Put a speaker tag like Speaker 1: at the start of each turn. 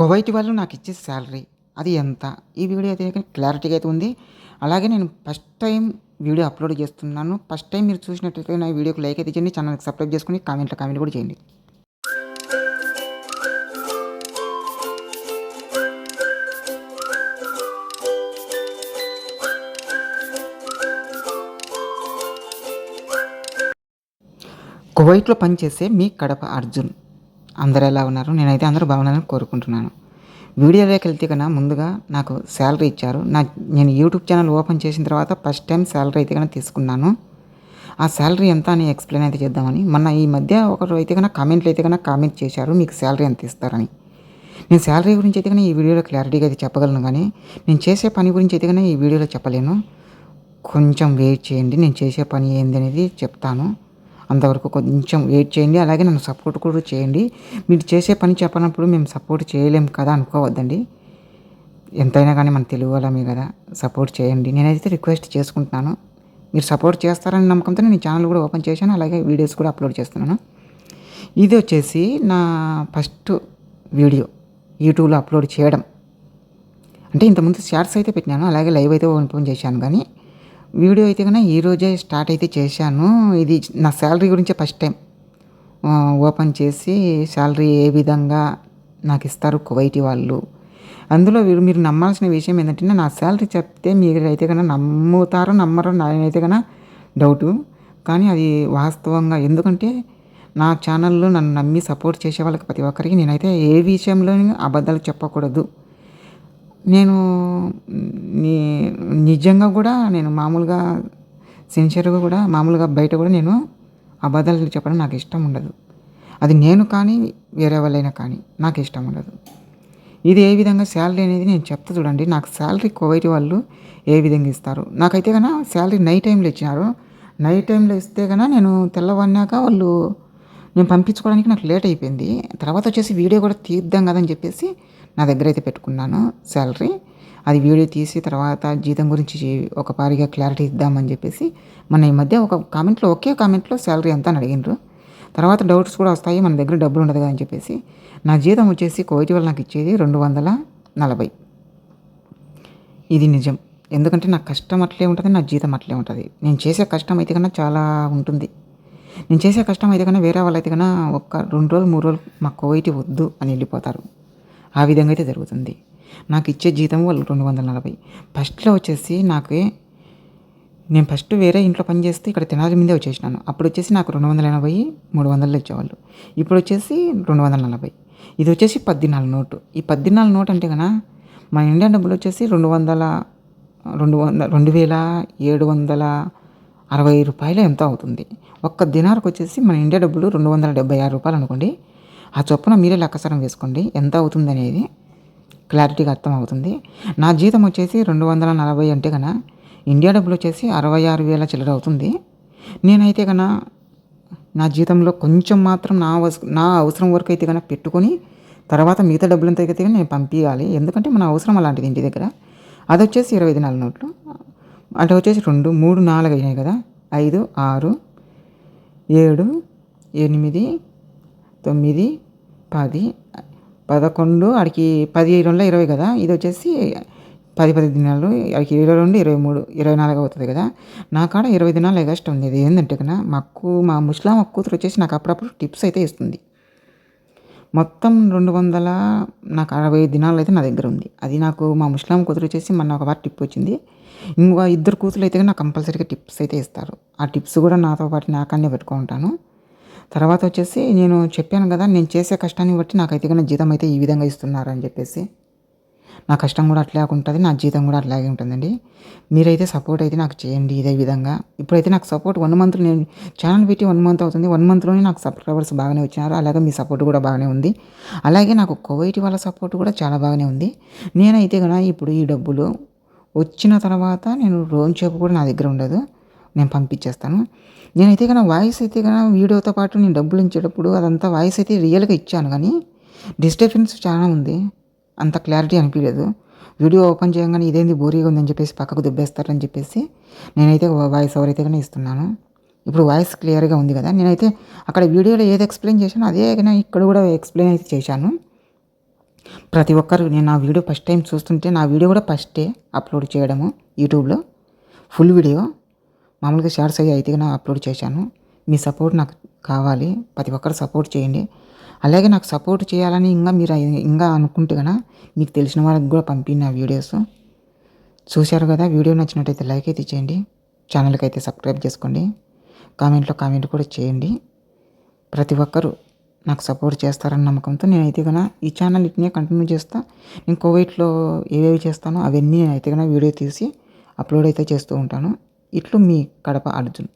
Speaker 1: Kuwait వాళ్ళు నాకు ఇచ్చే శాలరీ అది ఎంత? ఈ వీడియో అయితే క్లారిటీగా అయితే ఉంది. అలాగే నేను ఫస్ట్ టైం వీడియో అప్లోడ్ చేస్తున్నాను. ఫస్ట్ టైం మీరు చూసినట్లయితే నా వీడియోకి లైక్ అయితే చేయండి ఛానల్కి సబ్స్క్రైబ్ చేసుకుని కామెంట్లో కామెంట్ కూడా చేయండి. కువైట్లో పనిచేసే మీ కడప అర్జున్. అందరు ఎలా ఉన్నారు? నేనైతే అందరూ బాగున్నారని కోరుకుంటున్నాను. వీడియోలోకి వెళ్తే కన్నా ముందుగా నాకు శాలరీ ఇచ్చారు. నా నేను యూట్యూబ్ ఛానల్ ఓపెన్ చేసిన తర్వాత ఫస్ట్ టైం శాలరీ అయితే కన్నా తీసుకున్నాను. ఆ శాలరీ ఎంత అని ఎక్స్ప్లెయిన్ అయితే చేద్దామని. మొన్న ఈ మధ్య ఒకరు అయితే కన్నా కామెంట్లు అయితే కన్నా కామెంట్ చేశారు మీకు శాలరీ ఎంత ఇస్తారని. నేను శాలరీ గురించి అయితే కానీ ఈ వీడియోలో క్లారిటీగా అయితే చెప్పగలను కానీ నేను చేసే పని గురించి అయితే కానీ ఈ వీడియోలో చెప్పలేను. కొంచెం వెయిట్ చేయండి నేను చేసే పని ఏంది అనేది చెప్తాను. అంతవరకు కొంచెం వెయిట్ చేయండి. అలాగే నన్ను సపోర్ట్ కూడా చేయండి. మీరు చేసే పని చెప్పనప్పుడు మేము సపోర్ట్ చేయలేము కదా అనుకోవద్దండి. ఎంతైనా కానీ మన తెలుగు వాళ్ళమే కదా సపోర్ట్ చేయండి. నేనైతే రిక్వెస్ట్ చేసుకుంటున్నాను. మీరు సపోర్ట్ చేస్తారని నమ్మకంతో నేను ఛానల్ కూడా ఓపెన్ చేశాను. అలాగే వీడియోస్ కూడా అప్లోడ్ చేస్తున్నాను. ఇది వచ్చేసి నా ఫస్ట్ వీడియో యూట్యూబ్లో అప్లోడ్ చేయడం. అంటే ఇంతకుముందు షార్ట్స్ అయితే పెట్టినాను. అలాగే లైవ్ అయితే ఓపెన్ చేశాను. కానీ వీడియో అయితే కన్నా ఈరోజే స్టార్ట్ అయితే చేశాను. ఇది నా శాలరీ గురించే ఫస్ట్ టైం. ఓపెన్ చేసి శాలరీ ఏ విధంగా నాకు ఇస్తారు కువైటీ వాళ్ళు. అందులో మీరు నమ్మాల్సిన విషయం ఏంటంటే నా శాలరీ చెప్తే మీరు అయితే కన్నా నమ్ముతారో నమ్మరో నేనైతే కన్నా డౌటు. కానీ అది వాస్తవంగా ఎందుకంటే నా ఛానల్లో నన్ను నమ్మి సపోర్ట్ చేసే వాళ్ళకి ప్రతి ఒక్కరికి నేనైతే ఏ విషయంలో అబద్ధాలు చెప్పకూడదు. నేను నీ నిజంగా కూడా నేను మామూలుగా సిన్సియర్గా కూడా మామూలుగా బయట కూడా నేను అబద్ధాలు చెప్పడం నాకు ఇష్టం ఉండదు. అది నేను కానీ వేరే వాళ్ళైనా కానీ నాకు ఇష్టం ఉండదు. ఇది ఏ విధంగా శాలరీ అనేది నేను చెప్తా చూడండి. నాకు శాలరీ కువైట్ వాళ్ళు ఏ విధంగా ఇస్తారు? నాకైతే కన్నా శాలరీ నైట్ టైంలో ఇచ్చినారు. నైట్ టైంలో ఇస్తే కన్నా నేను తెల్లవన్నాక వాళ్ళు నేను పంపించుకోవడానికి నాకు లేట్ అయిపోయింది. తర్వాత వచ్చేసి వీడియో కూడా తీద్దాం కదని చెప్పేసి నా దగ్గర అయితే పెట్టుకున్నాను శాలరీ అది వీడియో తీసి తర్వాత జీతం గురించి ఒక పారిగా క్లారిటీ ఇద్దామని చెప్పేసి మన ఈ మధ్య ఒక కామెంట్లో ఒకే కామెంట్లో శాలరీ ఎంత అని అడిగినారు తర్వాత డౌట్స్ కూడా వస్తాయి మన దగ్గర డబ్బులు ఉండదు కదా అని చెప్పేసి. నా జీతం వచ్చేసి కోవిటి వల్ల నాకు ఇచ్చేది రెండు వందల నలభై. ఇది నిజం. ఎందుకంటే నా కష్టం అట్లే ఉంటుంది నా జీతం అట్లే ఉంటుంది. నేను చేసే కష్టం అయితే కన్నా చాలా ఉంటుంది. నేను చేసే కష్టం అయితే కన్నా వేరే వాళ్ళు అయితే కన్నా ఒక్క రెండు రోజులు మూడు రోజులు మా కోవిటి వద్దు అని వెళ్ళిపోతారు. ఆ విధంగా అయితే జరుగుతుంది. నాకు ఇచ్చే జీతం వాళ్ళు రెండు వందల నలభై. ఫస్ట్లో వచ్చేసి నాకు నేను ఫస్ట్ వేరే ఇంట్లో పని చేస్తే ఇక్కడ తినాలి మీదే వచ్చేసినాను. అప్పుడు వచ్చేసి నాకు రెండు వందల ఎనభై మూడు వందలు ఇచ్చేవాళ్ళు. ఇప్పుడు వచ్చేసి రెండు వందల నలభై. ఇది వచ్చేసి పద్నాలుగు నోటు. ఈ పద్నాలుగు నోటు అంటే కదా మన ఇండియా డబ్బులు వచ్చేసి రెండు వందల రెండు వంద రెండు వేల ఏడు వందల అరవై రూపాయలు ఎంతో అవుతుంది. ఒక్క దినార్కు వచ్చేసి మన ఇండియా డబ్బులు రెండు వందల డెబ్బై ఆరు రూపాయలు అనుకోండి. ఆ చొప్పున మీరే లెక్కసరం వేసుకోండి. ఎంత అవుతుంది అనేది క్లారిటీగా అర్థం అవుతుంది నా జీతం వచ్చేసి రెండు వందల నలభై అంటే కన ఇండియా డబ్బులు వచ్చేసి అరవై ఆరు వేల చిల్లర అవుతుంది. నేనైతే కన నా జీతంలో కొంచెం మాత్రం నా అవస నా అవసరం వరకు అయితే కన్నా పెట్టుకొని తర్వాత మిగతా డబ్బులంతా అయితే నేను పంపించాలి ఎందుకంటే మన అవసరం అలాంటిది ఇంటి దగ్గర. అది వచ్చేసి ఇరవై ఐదు నాలుగు నోట్లు. అంటే వచ్చేసి రెండు మూడు నాలుగు అయినాయి కదా. ఐదు ఆరు ఏడు ఎనిమిది తొమ్మిది పది పదకొండు ఆడికి పది రెండు ఇరవై కదా? ఇది వచ్చేసి పది పది దినాలు ఆడికి ఇరవై రెండు ఇరవై మూడు ఇరవై నాలుగు అవుతుంది కదా? నా కాడ ఇరవై దినాలు ఎగస్ట్ ఉంది. ఇది ఏంటంటే కదా మా మా ముస్లాం కూతురు వచ్చేసి నాకు అప్పుడప్పుడు టిప్స్ అయితే ఇస్తుంది. మొత్తం రెండు వందల నాకు అరవై దినాలు అయితే నా దగ్గర ఉంది. అది నాకు మా ముస్లాం కూతురు వచ్చేసి మొన్న ఒక వాటి టిప్ వచ్చింది. ఇంకో ఇద్దరు కూతురు అయితే నాకు కంపల్సరీగా టిప్స్ అయితే ఇస్తారు. ఆ టిప్స్ కూడా నాతో పాటు నాకన్నే పెట్టుకుంటాను. తర్వాత వచ్చేసి నేను చెప్పాను కదా నేను చేసే కష్టాన్ని బట్టి నాకైతే కానీ జీతం అయితే ఈ విధంగా ఇస్తున్నారని చెప్పేసి. నా కష్టం కూడా అట్లాగే ఉంటుంది నా జీతం కూడా అట్లాగే ఉంటుందండి. మీరైతే సపోర్ట్ అయితే నాకు చేయండి ఇదే విధంగా. ఇప్పుడైతే నాకు సపోర్ట్ వన్ మంత్ నేను ఛానల్ పెట్టి వన్ మంత్ అవుతుంది. వన్ మంత్లోనే నాకు సబ్స్క్రైబర్స్ బాగానే వచ్చినారు అలాగే మీ సపోర్ట్ కూడా బాగానే ఉంది. అలాగే నాకు కువైట్ వాళ్ళ సపోర్ట్ కూడా చాలా బాగానే ఉంది. నేనైతే కనుక ఇప్పుడు ఈ డబ్బులు వచ్చిన తర్వాత నేను లోన్ చెప్పు కూడా నా దగ్గర ఉండదు. నేను పంపించేస్తాను. నేనైతే కన్నా వాయిస్ అయితే కన్నా వీడియోతో పాటు నేను డబ్బులు ఇచ్చేటప్పుడు అదంతా వాయిస్ అయితే రియల్గా ఇచ్చాను కానీ డిస్టర్బెన్స్ చాలా ఉంది. అంత క్లారిటీ అనిపించలేదు. వీడియో ఓపెన్ చేయగానే ఇదేంది బోరీగా ఉందని చెప్పేసి పక్కకు దుబ్బేస్తారని చెప్పేసి నేనైతే వాయిస్ ఓవర్ అయితే కానీ ఇస్తున్నాను ఇప్పుడు వాయిస్ క్లియర్గా ఉంది కదా నేనైతే అక్కడ వీడియోలో ఏది ఎక్స్ప్లెయిన్ చేశానో అదే కానీ ఇక్కడ కూడా ఎక్స్ప్లెయిన్ అయితే చేశాను. ప్రతి ఒక్కరు నేను నా వీడియో ఫస్ట్ టైం చూస్తుంటే నా వీడియో కూడా ఫస్టే అప్లోడ్ చేయడము యూట్యూబ్లో. Full video. మామూలుగా షార్ట్స్ అయ్యి అయితే నా అప్లోడ్ చేశాను. మీ సపోర్ట్ నాకు కావాలి. ప్రతి ఒక్కరు సపోర్ట్ చేయండి. అలాగే నాకు సపోర్ట్ చేయాలని ఇంకా మీరు ఇంకా అనుకుంటే కనుక మీకు తెలిసిన వాళ్ళకి కూడా పంపిన నా వీడియోస్. చూశారు కదా వీడియో నచ్చినట్టయితే లైక్ అయితే చేయండి. ఛానల్కి అయితే సబ్స్క్రైబ్ చేసుకోండి. కామెంట్లో కామెంట్ కూడా చేయండి. ప్రతి ఒక్కరూ నాకు సపోర్ట్ చేస్తారన్న నమ్మకంతో నేనైతే కన్నా ఈ ఛానల్ ఇట్నే కంటిన్యూ చేస్తా. నేను కోవిడ్లో ఏవేవి చేస్తానో అవన్నీ నేనైతే కన్నా వీడియో తీసి అప్లోడ్ అయితే చేస్తూ ఉంటాను. ఇట్లు మీ కడప అర్జున్.